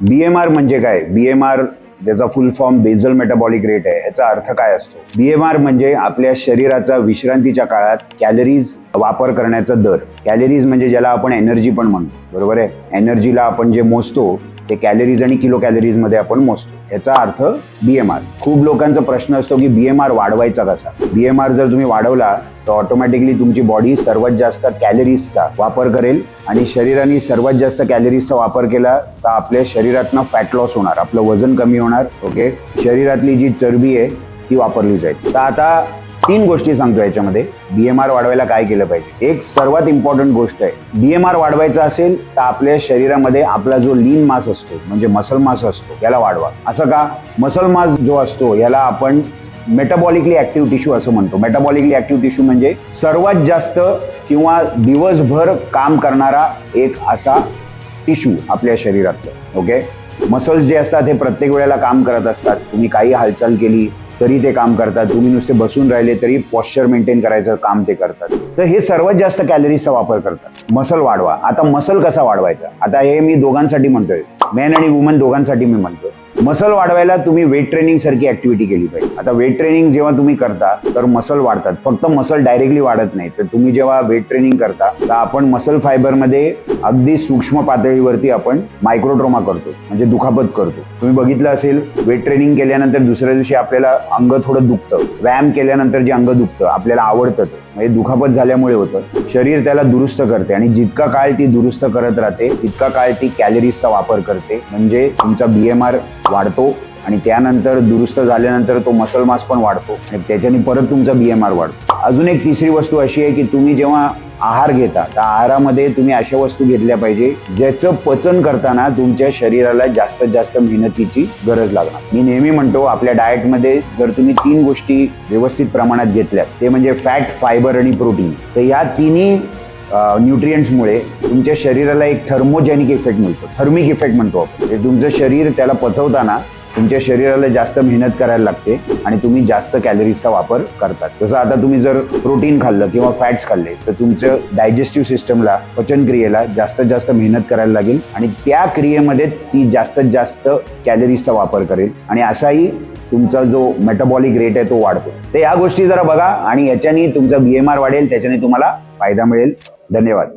बी M R म्हणजे काय? B M R ज्याचा full form basal metabolic rate आहे. याचा अर्थ काय असतो? बी एम आर म्हणजे आपल्या शरीराचा विश्रांतीच्या काळात कॅलरीज वापर करण्याचा दर. कॅलरीज म्हणजे ज्याला आपण एनर्जी पण म्हणतो. बरोबर आहे? एनर्जीला आपण जे मोजतो ते कॅलरीज आणि किलो कॅलरीजमध्ये आपण मोजतो. याचा अर्थ बीएमआर खूप लोकांचा प्रश्न असतो की बीएमआर वाढवायचा कसा? बीएमआर जर तुम्ही वाढवला तर ऑटोमॅटिकली तुमची बॉडी सर्वात जास्त कॅलरीजचा वापर करेल आणि शरीराने सर्वात जास्त कॅलरीजचा वापर केला तर आपल्या शरीरातनं फॅट लॉस होणार आपलं वजन कमी होणार ओके शरीरातली जी चरबी आहे ती वापरली जाईल. तर आता तीन गोष्टी सांगतो याच्यामध्ये. बीएमआर वाढवायला काय केलं पाहिजे? एक सर्वात इम्पॉर्टंट गोष्ट आहे. बीएमआर वाढवायचा असेल तर आपल्या शरीरामध्ये आपला जो लीन मास असतो म्हणजे मसल मास असतो याला वाढवा. असं का? मसल मास जो असतो याला आपण मेटाबॉलिकली ऍक्टिव्ह टिश्यू असं म्हणतो. मेटाबॉलिकली ऍक्टिव्ह टिश्यू म्हणजे सर्वात जास्त किंवा दिवसभर काम करणारा एक असा टिश्यू आपल्या शरीरातलं. ओके मसल्स जे असतात हे प्रत्येक वेळेला काम करत असतात. तुम्ही काही हालचाल केली तरी ते काम करतात. तुम्ही नुसते बसून राहिले तरी पॉश्चर मेंटेन करायचं काम ते करतात. तर हे सर्वात जास्त कॅलरीजचा वापर करतात. मसल वाढवा. आता मसल कसा वाढवायचा? आता हे मी दोघांसाठी म्हणतोय. मॅन आणि वुमन दोघांसाठी मी म्हणतोय. मसल वाढवायला तुम्ही वेट ट्रेनिंग सारखी ऍक्टिव्हिटी केली पाहिजे. आता वेट ट्रेनिंग जेव्हा तुम्ही करता तर मसल वाढतात. फक्त मसल डायरेक्टली वाढत नाही. तर तुम्ही जेव्हा वेट ट्रेनिंग करता तर आपण मसल फायबरमध्ये अगदी सूक्ष्म पातळीवरती आपण मायक्रोट्रोमा करतो. म्हणजे दुखापत करतो. तुम्ही बघितलं असेल वेट ट्रेनिंग केल्यानंतर दुसऱ्या दिवशी आपल्याला अंग थोडं दुखतं. व्यायाम केल्यानंतर जे अंग दुखतं आपल्याला आवडतं म्हणजे दुखापत झाल्यामुळे होतं. शरीर त्याला दुरुस्त करते आणि जितका काळ ती दुरुस्त करत राहते तितका काळ ती कॅलरीजचा वापर करते. म्हणजे तुमचा बी एम आर वाढतो आणि त्यानंतर दुरुस्त झाल्यानंतर तो मसल मास पण वाढतो. आणि त्याच्याने परत तुमचा बी एम आर वाढतो. अजून एक तिसरी वस्तू अशी आहे की तुम्ही जेव्हा आहार घेता त्या आहारामध्ये तुम्ही अशा वस्तू घेतल्या पाहिजे ज्याचं पचन करताना तुमच्या शरीराला जास्तीत जास्त मेहनतीची गरज लागणार. मी नेहमी म्हणतो आपल्या डाएटमध्ये जर तुम्ही तीन गोष्टी व्यवस्थित प्रमाणात घेतल्या ते म्हणजे फॅट फायबर आणि प्रोटीन तर या तिन्ही न्यूट्रियंट्समुळे तुमच्या शरीराला एक थर्मोजेनिक इफेक्ट मिळतो. थर्मिक इफेक्ट म्हणतो आपण. म्हणजे तुमचं शरीर त्याला पचवताना तुमच्या शरीराला जास्त मेहनत करायला लागते आणि तुम्ही जास्त कॅलरीजचा वापर करतात. जसं आता तुम्ही जर प्रोटीन खाल्लं किंवा फॅट्स खाल्ले तर तुमचं डायजेस्टिव्ह सिस्टमला पचनक्रियेला जास्तीत जास्त मेहनत करायला लागेल आणि त्या क्रियेमध्ये ती जास्तीत जास्त कॅलरीजचा वापर करेल आणि असाही तुमचा जो मेटाबॉलिक रेट आहे तो वाढतो. तर या गोष्टी जरा बघा आणि याच्याने तुमचा बी एम आर वाढेल त्याच्याने तुम्हाला फायदा मिळेल. धन्यवाद.